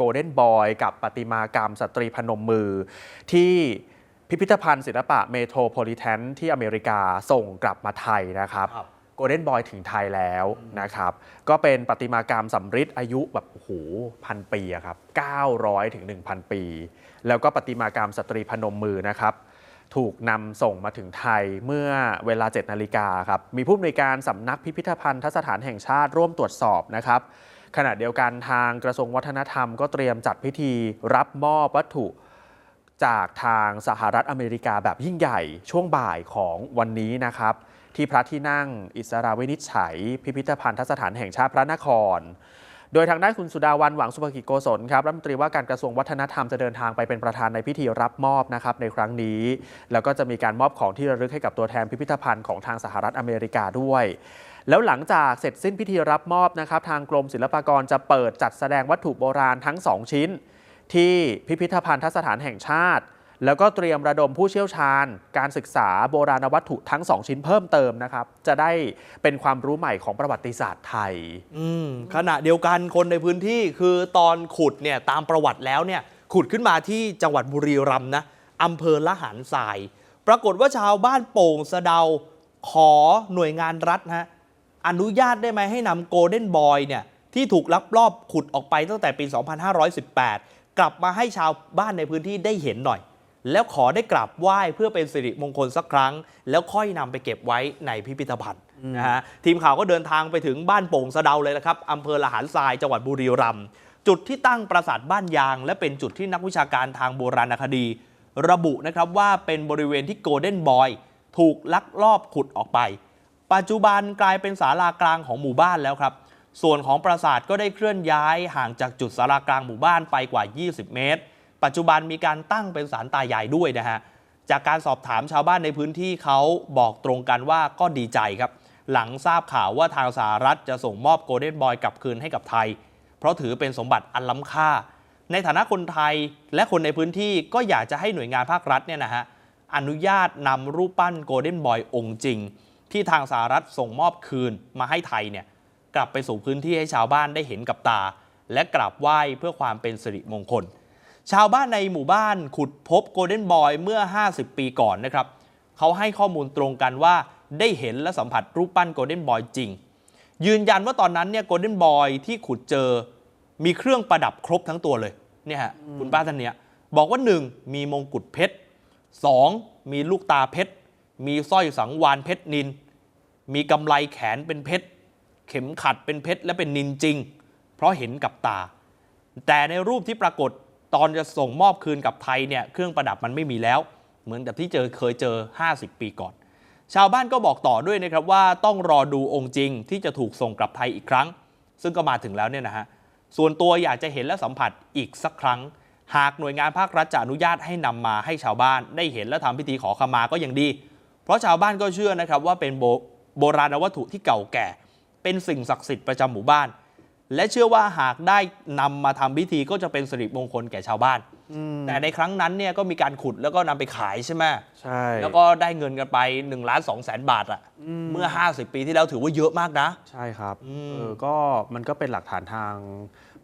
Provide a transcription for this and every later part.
โกลเด้นบอยกับประติมากรรมสตรีพนมมือ ที่พิพิธภัณฑ์ศิลปะเมโทรโพลิแทนที่อเมริกาส่งกลับมาไทยนะครับครับโกลเด้นบอยถึงไทยแล้วนะครับ ก็เป็นประติมากรรมสำริดอายุแบบโอ้โหพันปีอะครับ 900 ถึง 1,000 ปี แล้วก็ประติมากรรมสตรีพนมมือนะครับถูกนำส่งมาถึงไทยเมื่อเวลา 7 นาฬิกาครับ มีผู้อำนวยการสำนักพิพิธภัณฑ์สถานแห่งชาติร่วมตรวจสอบนะครับ ขณะเดียวกันทางกระทรวงวัฒนธรรมก็เตรียมจัดพิธีรับมอบวัตถุจากทางสหรัฐอเมริกาแบบยิ่งใหญ่ช่วงบ่ายของวันนี้นะครับ ที่พระที่นั่งอิสราวินิจฉัย พิพิธภัณฑสถานแห่งชาติพระนคร โดยทางด้านคุณสุดาวันหวังสุภกิจโกศลครับรัฐมนตรีว่าการกระทรวงวัฒนธรรมจะเดินทางไปเป็นประธานในพิธีรับมอบนะครับในครั้งนี้ แล้วก็จะมีการมอบของที่ระลึกให้กับตัวแทนพิพิธภัณฑ์ของทางสหรัฐอเมริกาด้วย แล้วหลังจากเสร็จสิ้นพิธีรับมอบนะครับ ทางกรมศิลปากรจะเปิดจัดแสดงวัตถุโบราณทั้ง 2 ชิ้น ที่พิพิธภัณฑสถานแห่งชาติ แล้วก็เตรียมระดมผู้เชี่ยวชาญ การศึกษาโบราณวัตถุทั้ง 2 ชิ้นเพิ่มเติมนะครับ จะได้เป็นความรู้ใหม่ของประวัติศาสตร์ไทยอืมขณะเดียวกันคนในพื้นที่คือตอนขุดเนี่ยตามประวัติแล้วเนี่ยขุดขึ้นมาที่จังหวัดบุรีรัมย์นะอำเภอละหารทราย ปรากฏว่าชาวบ้านโป่งสะเดาขอหน่วยงานรัฐฮะ อนุญาตได้ไหมให้นำโกลเด้นบอยเนี่ยที่ถูกลักลอบขุดออกไปตั้งแต่ปี 2518 กลับมาให้ชาวบ้านในพื้นที่ได้เห็นหน่อย แล้วขอได้กราบไหว้เพื่อเป็นสิริมงคลสักครั้ง แล้วค่อยนำไปเก็บไว้ในพิพิธภัณฑ์นะฮะทีมข่าวก็เดินทางไปถึงบ้านโป่งสะเดาเลยนะครับอำเภอละหารทรายจังหวัดบุรีรัมย์จุดที่ตั้งปราสาทบ้านยาง และเป็นจุดที่นักวิชาการทางโบราณคดี ระบุนะครับว่าเป็นบริเวณที่โกลเด้นบอยถูกลักลอบขุดออกไป ปัจจุบันกลายเป็นศาลากลางของหมู่บ้านแล้วครับ ส่วนของปราสาทก็ได้เคลื่อนย้ายห่างจากจุดศาลากลางหมู่บ้านไปกว่า 20 เมตร ปัจจุบันมีการตั้งเป็นศาลตายายด้วยนะฮะ จากการสอบถามชาวบ้านในพื้นที่เขาบอกตรงกันว่าก็ดีใจครับ หลังทราบข่าวว่าทางสหรัฐจะส่งมอบโกลเด้นบอยกลับคืนให้กับไทย เพราะถือเป็นสมบัติอันล้ำค่า ในฐานะคนไทยและคนในพื้นที่ก็อยากจะให้หน่วยงานภาครัฐเนี่ยนะฮะอนุญาตนำรูปปั้นโกลเด้นบอยองค์จริง ที่ทางสหรัฐส่งมอบคืนมาให้ไทยเนี่ยกลับไปสู่พื้นที่ให้ชาวบ้านได้เห็นกับตา และกราบไหว้เพื่อความเป็นสิริมงคล ชาวบ้านในหมู่บ้านขุดพบโกลเด้นบอยเมื่อ 50 ปีก่อนนะครับเขาให้ข้อมูลตรงกันว่าได้เห็นและสัมผัสรูปปั้นโกลเด้นบอยจริง ยืนยันว่าตอนนั้นเนี่ยโกลเด้นบอยที่ขุดเจอมีเครื่องประดับครบทั้งตัวเลยเนี่ยฮะคุณป้าท่านเนี้ยบอกว่า 1. มีมงกุฎเพชร 2. มีลูกตาเพชร มีสร้อยสังวานเพชรนิน มีกำไลแขนเป็นเพชร เข็มขัดเป็นเพชรและเป็นนินจริง เพราะเห็นกับตา แต่ในรูปที่ปรากฏตอนจะส่งมอบคืนกับไทยเนี่ยเครื่องประดับมันไม่มีแล้ว เหมือนกับที่เจอเคยเจอ 50 ปีก่อน ชาวบ้านก็บอกต่อด้วยนะครับว่าต้องรอดูองค์จริงที่จะถูกส่งกลับไทยอีกครั้ง ซึ่งก็มาถึงแล้วเนี่ยนะฮะส่วนตัวอยากจะเห็นและสัมผัสอีกสักครั้ง หากหน่วยงานภาครัฐจะอนุญาตให้นำมาให้ชาวบ้านได้เห็นและทำพิธีขอขมาก็ยังดี เพราะชาวบ้านก็เชื่อนะครับว่าเป็นโบโบราณวัตถุที่เก่าแก่ เป็นสิ่งศักดิ์สิทธิ์ประจำหมู่บ้าน และเชื่อว่าหากได้นำมาทำพิธีก็จะเป็นสิริมงคลแก่ชาวบ้าน แต่ในครั้งนั้นเนี่ยก็มีการขุดแล้วก็นำไปขายใช่ไหมใช่ แล้วก็ได้เงินกันไป1ล้าน2แสนบาทอะเมื่อ 50 ปีที่แล้วถือว่าเยอะมากนะ ใช่ครับอืมเออก็มันก็เป็นหลักฐานทาง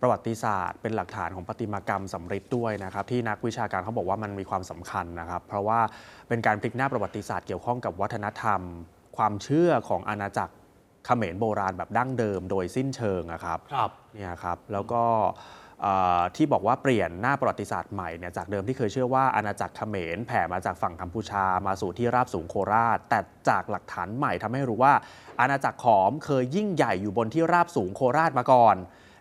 ประวัติศาสตร์เป็นหลักฐานของประติมากรรมสำริดด้วยนะครับที่นักวิชาการเขาบอกว่ามันมีความสำคัญนะครับ เพราะว่าเป็นการพลิกหน้าประวัติศาสตร์เกี่ยวข้องกับวัฒนธรรม ความเชื่อของอาณาจักรเขมรโบราณแบบดั้งเดิม โดยสิ้นเชิงอะครับครับเนี่ยครับแล้วก็เอ่อที่บอกว่าเปลี่ยนหน้าประวัติศาสตร์ใหม่เนี่ยจากเดิมที่เคยเชื่อว่าอาณาจักรเขมรแผ่มาจากฝั่งกัมพูชามาสู่ที่ราบสูงโคราช แต่จากหลักฐานใหม่ทำให้รู้ว่า อาณาจักรขอมเคยยิ่งใหญ่อยู่บนที่ราบสูงโคราชมาก่อน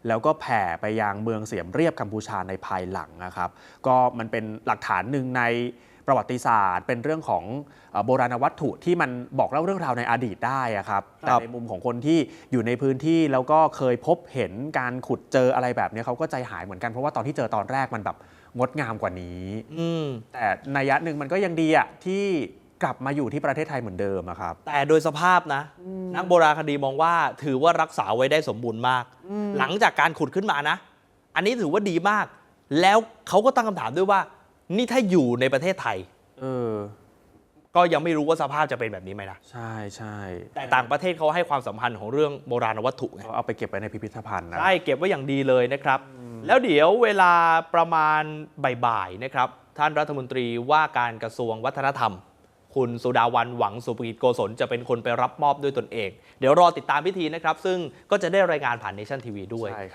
แล้วก็แผ่ไปยังเมืองเสียมเรียบกัมพูชาในภายหลังนะครับ ก็มันเป็นหลักฐานหนึ่งในประวัติศาสตร์ เป็นเรื่องของเอ่อโบราณวัตถุที่มันบอกเล่าเรื่องราวในอดีตได้อะครับแต่ครับในมุมของคนที่อยู่ในพื้นที่แล้วก็เคยพบเห็นการขุดเจออะไรแบบนี้เขาก็ใจหายเหมือนกันเพราะว่าตอนที่เจอตอนแรกมันแบบงดงามกว่านี้อืมแต่นัยยะหนึ่งมันก็ยังดีอะที่ กลับมาอยู่ที่ประเทศไทยเหมือนเดิมอะครับ แต่โดยสภาพนะ นักโบราณคดีมองว่าถือว่ารักษาไว้ได้สมบูรณ์มาก หลังจากการขุดขึ้นมานะ อันนี้ถือว่าดีมาก แล้วเขาก็ตั้งคำถามด้วยว่า นี่ถ้าอยู่ในประเทศไทย เออ ก็ยังไม่รู้ว่าสภาพจะเป็นแบบนี้ไหมนะใช่ใช่แต่ต่างประเทศเขาให้ความสำคัญของเรื่องโบราณวัตถุไงเขาเอาไปเก็บไว้ในพิพิธภัณฑ์นะใช่เก็บไว้อย่างดีเลยนะครับ แล้วเดี๋ยวเวลาประมาณบ่ายๆนะครับท่านรัฐมนตรีว่าการกระทรวงวัฒนธรรม คุณสุดาวันหวังสุภกิจโกศลจะเป็นคนไปรับมอบด้วยตนเอง เดี๋ยวรอติดตามพิธีนะครับ ซึ่งก็จะได้รายงานผ่านเนชั่นทีวีด้วย